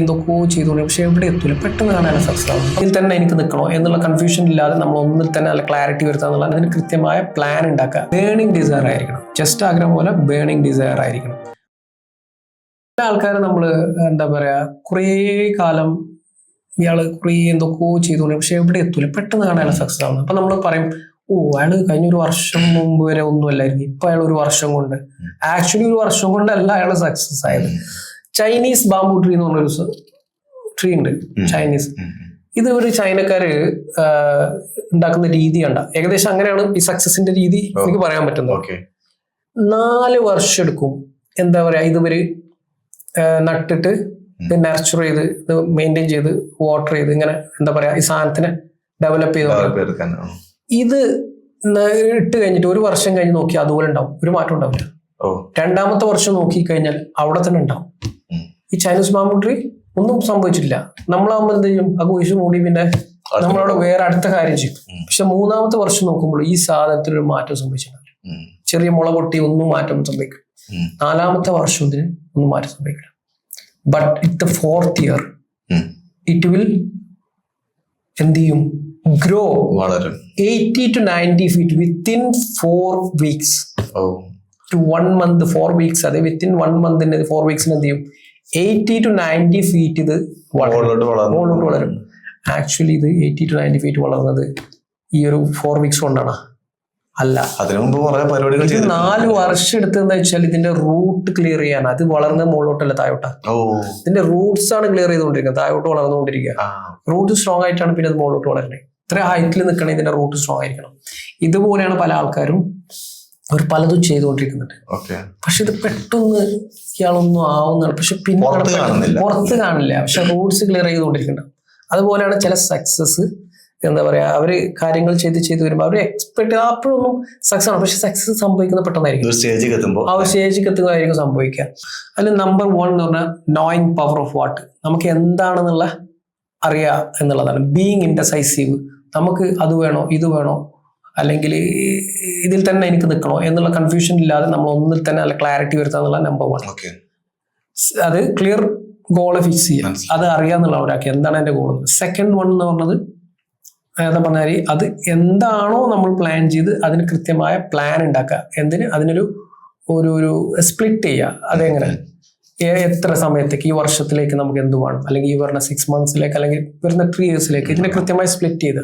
എന്തൊക്കെയോ ചെയ്തുകൊണ്ട് പക്ഷെ എവിടെ എത്തൂല. പെട്ടെന്ന് കാണാൻ സക്സസ് ആവും അതിൽ തന്നെ എനിക്ക് നിൽക്കണോ എന്നുള്ള കൺഫ്യൂഷൻ ഇല്ലാതെ നമ്മൾ ഒന്നിൽ തന്നെ നല്ല ക്ലാരിറ്റി വരുത്തുക എന്നുള്ള അതിന് കൃത്യമായ പ്ലാൻ ഉണ്ടാക്കുക. ബേണിംഗ് ഡിസയർ ആയിരിക്കണം. ജസ്റ്റ് ആഗ്രഹം പോലെ ബേണിംഗ് ഡിസയർ ആയിരിക്കണം. ചില ആൾക്കാരെ നമ്മൾ എന്താ പറയാ കുറേ കാലം ഇയാൾ കുറേ എന്തൊക്കെയോ ചെയ്തുകൊണ്ട് പക്ഷെ എവിടെ എത്തൂല. പെട്ടെന്ന് കാണാൻ സക്സസ് ആവുന്നത്. അപ്പൊ നമ്മൾ പറയും ഓ അയാൾ കഴിഞ്ഞ ഒരു വർഷം മുമ്പ് വരെ ഒന്നും അല്ലായിരുന്നു ഇപ്പൊ അയാൾ ഒരു വർഷം കൊണ്ട്. ആക്ച്വലി ഒരു വർഷം കൊണ്ടല്ല അയാൾ സക്സസ് ആയത്. ചൈനീസ് ബാംബു ട്രീ എന്ന് പറഞ്ഞൊരു ട്രീ ഉണ്ട്. ചൈനീസ്. ഇത് ഒരു ചൈനക്കാര് ഉണ്ടാക്കുന്ന രീതി കണ്ട ഏകദേശം അങ്ങനെയാണ് ഈ സക്സസിന്റെ രീതി എനിക്ക് പറയാൻ പറ്റുന്നത്. നാല് വർഷം എടുക്കും. എന്താ പറയാ ഇതുവരെ നട്ടിട്ട് നർച്ചർ ചെയ്ത് ഇത് മെയിന്റെയിൻ ചെയ്ത് വാട്ടർ ചെയ്ത് ഇങ്ങനെ എന്താ പറയാ ഈ സാധനത്തിനെ ഡെവലപ്പ് ചെയ്ത്. ഇത് ഇട്ട് കഴിഞ്ഞിട്ട് ഒരു വർഷം കഴിഞ്ഞ് നോക്കി അതുപോലെ ഉണ്ടാവും. ഒരു മാറ്റം ഉണ്ടാവില്ല. രണ്ടാമത്തെ വർഷം നോക്കി കഴിഞ്ഞാൽ അവിടെ തന്നെ ഉണ്ടാവും. ഈ ചൈനീസ് ബാമ്പു ഒന്നും സംഭവിച്ചിട്ടില്ല. നമ്മളാകുമ്പോൾ എന്ത് ചെയ്യും? ആ കുഴിച്ചു മൂടി പിന്നെ നമ്മളവിടെ വേറെ അടുത്ത കാര്യം ചെയ്യും. പക്ഷെ മൂന്നാമത്തെ വർഷം നോക്കുമ്പോൾ ഈ സാധനത്തിൽ ഒരു മാറ്റം സംഭവിച്ചിട്ടുണ്ടാവില്ല ചെറിയ മുള പൊട്ടി ഒന്നും മാറ്റം സംഭവിക്കും നാലാമത്തെ വർഷം ഇതിന് ഒന്നും മാറ്റം സംഭവിക്കില്ല. But it the fourth year. It will എന്ത് ചെയ്യും? ഗ്രോ വളരും. Eighty to ninety feet within four weeks to one month four weeks അതെ വിത്തിൻ വൺ മന്തിന് ഫോർ വീക്സിന് എന്ത് ചെയ്യും? എയ്റ്റി ടു നയന്റി ഫീറ്റ് ഇത് മുകളിലോട്ട് വളരും. ആക്ച്വലി ഇത് എയ്റ്റി ടു നയന്റി ഫീറ്റ് വളർന്നത് ഈ ഒരു ഫോർ വീക്സ് കൊണ്ടാണ്. അല്ല. ഇത് നാല് വർഷം എടുത്തെന്ന് വെച്ചാൽ ഇതിന്റെ റൂട്ട് ക്ലിയർ ചെയ്യാൻ അത് വളർന്ന മുകളിലോട്ടല്ല തായോട്ടാ ഇതിന്റെ റൂട്ട്സ് ആണ് ക്ലിയർ ചെയ്തുകൊണ്ടിരിക്കുന്നത്. താഴോട്ട് വളർന്നുകൊണ്ടിരിക്കുക. റൂട്ട് സ്ട്രോങ് ആയിട്ടാണ് പിന്നെ അത് മുകളിലോട്ട് വളരുന്നത്. ഇത്ര ഹൈറ്റിൽ നിൽക്കണേ ഇതിന്റെ റൂട്ട് സ്ട്രോങ് ആയിരിക്കണം. ഇതുപോലെയാണ് പല ആൾക്കാരും അവർ പലതും ചെയ്തുകൊണ്ടിരിക്കുന്നുണ്ട്. പക്ഷെ ഇത് പെട്ടെന്ന് ഇയാളൊന്നും ആവുന്നതാണ്. പക്ഷെ പിന്നെ പുറത്ത്. കാണില്ല. പക്ഷെ റൂട്ട്സ് ക്ലിയർ ചെയ്തുകൊണ്ടിരിക്കുന്നുണ്ട്. അതുപോലെയാണ് ചില സക്സസ് എന്താ പറയാ അവർ കാര്യങ്ങൾ ചെയ്ത് ചെയ്ത് വരുമ്പോൾ അവർ എക്സ്പെക്ട് അപ്പോഴൊന്നും സക്സസ് ആണ്. പക്ഷെ സക്സസ് സംഭവിക്കുന്നത് പെട്ടെന്നായിരിക്കും. സ്റ്റേജിൽ എത്തുമ്പോൾ ആ സ്റ്റേജിൽ എത്തുന്നതായിരിക്കും സംഭവിക്കുക. അതിൽ നമ്പർ വൺ എന്ന് പറഞ്ഞാൽ നോയിങ് പവർ ഓഫ് വാട്ട് നമുക്ക് എന്താണെന്നുള്ള അറിയാം എന്നുള്ളതാണ്. ബീങ് ഇൻഡസൈസീവ് നമുക്ക് അത് വേണോ ഇത് വേണോ അല്ലെങ്കിൽ ഇതിൽ തന്നെ എനിക്ക് നിൽക്കണോ എന്നുള്ള കൺഫ്യൂഷൻ ഇല്ലാതെ നമ്മൾ ഒന്നിൽ തന്നെ നല്ല ക്ലാരിറ്റി വരുത്തുക എന്നുള്ള നമ്പർ വൺ അത് ക്ലിയർ ഗോൾ ഫിക്സ് ചെയ്യുക. അത് അറിയാന്നുള്ള ഒരാൾക്ക് എന്താണ് എന്റെ ഗോൾ സെക്കൻഡ് വൺ എന്ന് പറഞ്ഞത് നേരത്തെ പറഞ്ഞാൽ അത് എന്താണോ നമ്മൾ പ്ലാൻ ചെയ്ത് അതിന് കൃത്യമായ പ്ലാൻ ഉണ്ടാക്കുക. എന്തിന്? അതിനൊരു ഒരു ഒരു സ്പ്ലിറ്റ് ചെയ്യുക. അതെങ്ങനെ? എത്ര സമയത്തേക്ക് ഈ വർഷത്തിലേക്ക് നമുക്ക് എന്ത് വേണം? അല്ലെങ്കിൽ ഈ വരുന്ന സിക്സ് മന്ത്സിലേക്ക് അല്ലെങ്കിൽ വരുന്ന ത്രീ ഇയേഴ്സിലേക്ക് ഇതിനെ കൃത്യമായി സ്പ്ലിറ്റ് ചെയ്ത്.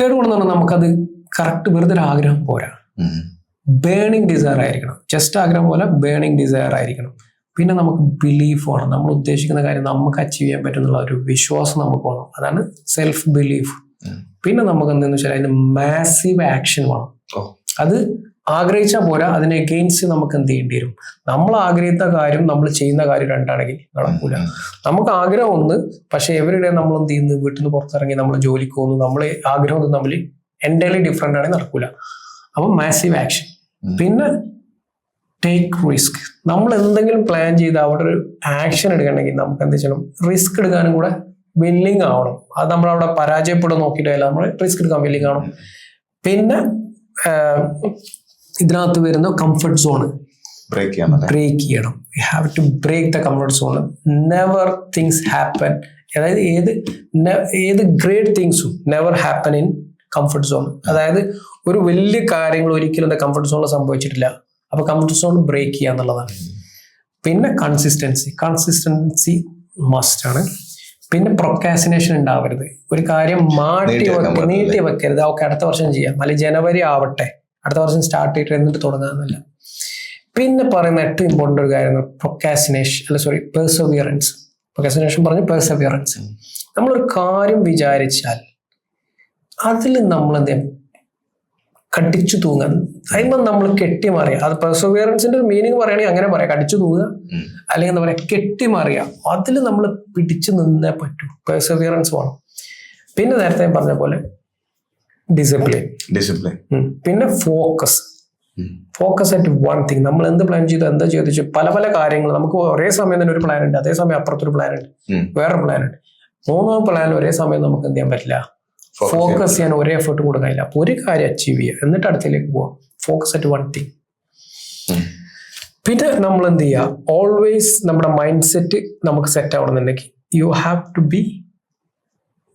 തേർഡ് വൺ എന്ന് പറഞ്ഞാൽ നമുക്കത് കറക്റ്റ് വെറുതെ ഒരു ആഗ്രഹം പോരാ. ബേണിംഗ് ഡിസയർ ആയിരിക്കണം. ജസ്റ്റ് ആഗ്രഹം പോലെ ബേണിംഗ് ഡിസയർ ആയിരിക്കണം. പിന്നെ നമുക്ക് ബിലീഫ് വേണം. നമ്മൾ ഉദ്ദേശിക്കുന്ന കാര്യം നമുക്ക് അച്ചീവ് ചെയ്യാൻ പറ്റുന്നുള്ള ഒരു വിശ്വാസം നമുക്ക് വേണം. അതാണ് സെൽഫ് ബിലീഫ് പിന്നെ നമുക്ക് എന്താണെന്ന് വെച്ചാൽ അതിന് മാസീവ് ആക്ഷൻ വേണം. അത് ആഗ്രഹിച്ചാൽ പോരാ അതിനെ എഗെയിൻസ്റ്റ് നമുക്ക് എന്ത് ചെയ്യേണ്ടി വരും? നമ്മൾ ആഗ്രഹിച്ച കാര്യം നമ്മൾ ചെയ്യുന്ന കാര്യം രണ്ടാണെങ്കിൽ നടക്കൂല. നമുക്ക് ആഗ്രഹം ഒന്ന് പക്ഷെ എവരുടെ നമ്മൾ എന്ത് ചെയ്യുന്നു? വീട്ടിൽ നിന്ന് പുറത്തിറങ്ങി നമ്മൾ ജോലിക്ക് പോകുന്നു. നമ്മൾ ആഗ്രഹം ഒന്നും തമ്മിൽ എന്റയർലി ഡിഫറെന്റ് ആണെങ്കിൽ നടക്കൂല. അപ്പം മാസീവ് ആക്ഷൻ പിന്നെ ടേക്ക് റിസ്ക് നമ്മൾ എന്തെങ്കിലും പ്ലാൻ ചെയ്ത് അവിടെ ഒരു ആക്ഷൻ എടുക്കണമെങ്കിൽ നമുക്ക് എന്ത് ചെയ്യണം? റിസ്ക് എടുക്കാനും കൂടെ വില്ലിങ് ആവണം. അത് നമ്മൾ അവിടെ പരാജയപ്പെടും നോക്കിയിട്ടല്ല. നമ്മൾ റിസ്ക് എടുക്കാൻ വില്ലിങ് ആവണം. പിന്നെ ഇതിനകത്ത് വരുന്ന കംഫർട്ട് സോൺ ബ്രേക്ക് ചെയ്യണം ബ്രേക്ക് ചെയ്യണം. You have to break the comfort zone never things happen അതായത് ഏത് ഏത് great തിങ്സും never happen in comfort zone അതായത് ഒരു വലിയ കാര്യങ്ങൾ ഒരിക്കലും എന്താ കംഫർട്ട് സോണിൽ സംഭവിച്ചിട്ടില്ല. അപ്പൊ കംഫർട്ട് സോൺ ബ്രേക്ക് ചെയ്യുക എന്നുള്ളതാണ്. പിന്നെ കൺസിസ്റ്റൻസി കൺസിസ്റ്റൻസി മസ്റ്റ് ആണ്. പിന്നെ പ്രൊക്കാസിനേഷൻ ഉണ്ടാവരുത്. ഒരു കാര്യം മാറ്റി വെക്ക- നീട്ടി വെക്കരുത്. ഓക്കെ അടുത്ത വർഷം ചെയ്യാം. അല്ലെങ്കിൽ ജനുവരി ആവട്ടെ. അടുത്ത വർഷം സ്റ്റാർട്ട് ചെയ്തിട്ട് എന്നിട്ട് തുടങ്ങാമെന്നല്ല. പിന്നെ പറയുന്ന ഏറ്റവും ഇമ്പോർട്ടന്റ് ഒരു കാര്യമാണ് പ്രൊക്കാസിനേഷൻ അല്ല സോറി പെർസവിയറൻസ് പ്രൊക്കാസിനേഷൻ പറഞ്ഞു പെർസവിയറൻസ് ഉം. നമ്മളൊരു കാര്യം വിചാരിച്ചാൽ അതിൽ നമ്മൾ എന്ത് ചെയ്യും? കടിച്ചു തൂങ്ങാൻ. അതിന് നമ്മൾ കെട്ടിമാറിയ അത് പെർസവിയറൻസിന്റെ ഒരു മീനിങ് പറയുകയാണെങ്കിൽ അങ്ങനെ പറയാം. കടിച്ചു തൂങ്ങുക അല്ലെങ്കിൽ എന്താ പറയുക കെട്ടിമാറിയ അതിൽ നമ്മൾ പിടിച്ചു നിന്നേ പറ്റൂ. പെർസവിയറൻസ് വേണം. പിന്നെ നേരത്തെ പറഞ്ഞ പോലെ ഡിസിപ്ലിൻ ഡിസിപ്ലിൻ പിന്നെ focus focus at one thing നമ്മൾ എന്ത് പ്ലാൻ ചെയ്തു എന്താ ചെയ്തു പല പല കാര്യങ്ങൾ. നമുക്ക് ഒരേ സമയം തന്നെ ഒരു പ്ലാൻ ഉണ്ട് അതേസമയം അപ്പുറത്തൊരു പ്ലാൻ ഉണ്ട് വേറൊരു വേറെ പ്ലാൻ ഉണ്ട്. മൂന്നോ പ്ലാൻ ഒരേ സമയം നമുക്ക് എന്ത് ചെയ്യാൻ പറ്റില്ല? ഫോക്കസ് ചെയ്യാൻ ഒരേ എഫേർട്ട് കൊടുക്കാനില്ല അപ്പൊ ഒരു കാര്യം അച്ചീവ് ചെയ്യുക. എന്നിട്ട് അടുത്തേക്ക് പോവാം. ഫോക്കസ് അറ്റ് വൺ തിങ് പിന്നെ നമ്മൾ എന്ത് ചെയ്യുക ഓൾവേസ് നമ്മുടെ മൈൻഡ് സെറ്റ് നമുക്ക് set ആവണമെന്നുണ്ടെങ്കിൽ U have to be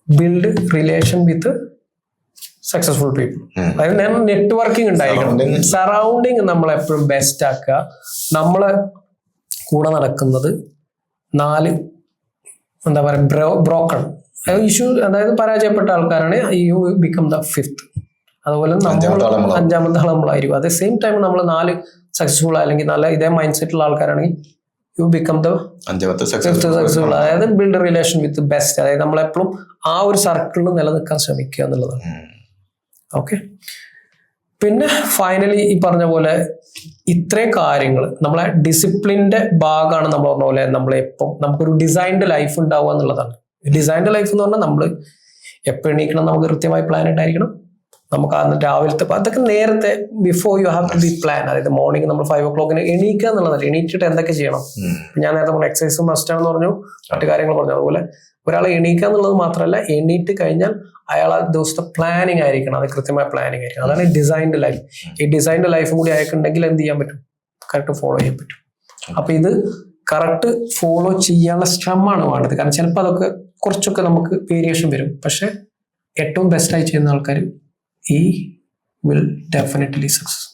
build relation with successful people അതായത് നെറ്റ്വർക്കിംഗ് ഉണ്ടായിരിക്കണം. Surrounding. സറൗണ്ടിങ് നമ്മളെപ്പോഴും ബെസ്റ്റ് ആക്കുക. നമ്മളെ കൂടെ നടക്കുന്നത് നാല് എന്താ പറയുക ബ്രോ ബ്രോക്കൺ ഇഷ്യൂ അതായത് പരാജയപ്പെട്ട ആൾക്കാരാണ് യു ബിക്കം ദ ഫിഫ്ത്ത് അതുപോലെ നമ്മൾ അഞ്ചാമത്തെ ആൾ നമ്മളായിരിക്കും. അതേ സെയിം ടൈം നമ്മൾ നാല് സക്സസ്ഫുൾ അല്ലെങ്കിൽ നല്ല ഇതേ മൈൻഡ് സെറ്റുള്ള ആൾക്കാരാണെങ്കിൽ യു ബിക്കം ദ സക്സസ്ഫുൾ അതായത് ബിൽഡ് റിലേഷൻ വിത്ത് ബെസ്റ്റ് അതായത് നമ്മളെപ്പോഴും ആ ഒരു സർക്കിളിൽ നിലനിൽക്കാൻ ശ്രമിക്കുക എന്നുള്ളതാണ്. ഓക്കെ പിന്നെ ഫൈനലി ഈ പറഞ്ഞ പോലെ ഇത്രേ കാര്യങ്ങൾ നമ്മളെ ഡിസിപ്ലിന്റെ ഭാഗമാണ് നമ്മൾ പറഞ്ഞ പോലെ നമ്മളെപ്പം നമുക്കൊരു ഡിസൈൻഡ് ലൈഫ് ഉണ്ടാവുക എന്നുള്ളതാണ്. ഡിസൈൻഡ് ലൈഫ് എന്ന് പറഞ്ഞാൽ നമ്മൾ എപ്പോൾ എണീക്കണം നമുക്ക് കൃത്യമായി പ്ലാൻ ഉണ്ടായിരിക്കണം നമുക്ക് അന്ന് രാവിലത്തെ അതൊക്കെ നേരത്തെ before you have to be plan അതായത് മോർണിംഗ് നമ്മൾ ഫൈവ് ഒ ക്ലോക്കിന് എണീക്കുക എന്നുള്ളതല്ല. എണീറ്റിട്ട് എന്തൊക്കെ ചെയ്യണം? ഞാൻ നേരത്തെ പറഞ്ഞു എക്സസൈസ് മസ്റ്റ് ആണെന്ന് പറഞ്ഞു. മറ്റു കാര്യങ്ങൾ പറഞ്ഞു. അതുപോലെ ഒരാളെ എണീക്കുക എന്നുള്ളത് മാത്രമല്ല എണീറ്റ് കഴിഞ്ഞാൽ അയാൾ ആ ദിവസത്തെ പ്ലാനിങ് ആയിരിക്കണം. അത് കൃത്യമായ പ്ലാനിങ് ആയിരിക്കണം. അതാണ് ഡിസൈൻഡ് ലൈഫ് ഈ ഡിസൈൻഡ് ലൈഫും കൂടി അയക്കുണ്ടെങ്കിൽ എന്ത് ചെയ്യാൻ പറ്റും? കറക്റ്റ് ഫോളോ ചെയ്യാൻ പറ്റും. അപ്പൊ ഇത് കറക്റ്റ് ഫോളോ ചെയ്യാനുള്ള ശ്രമമാണ് വേണ്ടത്. കാരണം ചിലപ്പോൾ അതൊക്കെ കുറച്ചൊക്കെ നമുക്ക് വേരിയേഷൻ വരും. പക്ഷെ ഏറ്റവും ബെസ്റ്റായി ചെയ്യുന്ന ആൾക്കാർ ഈ വിൽ ഡെഫിനറ്റ്ലി സക്സസ്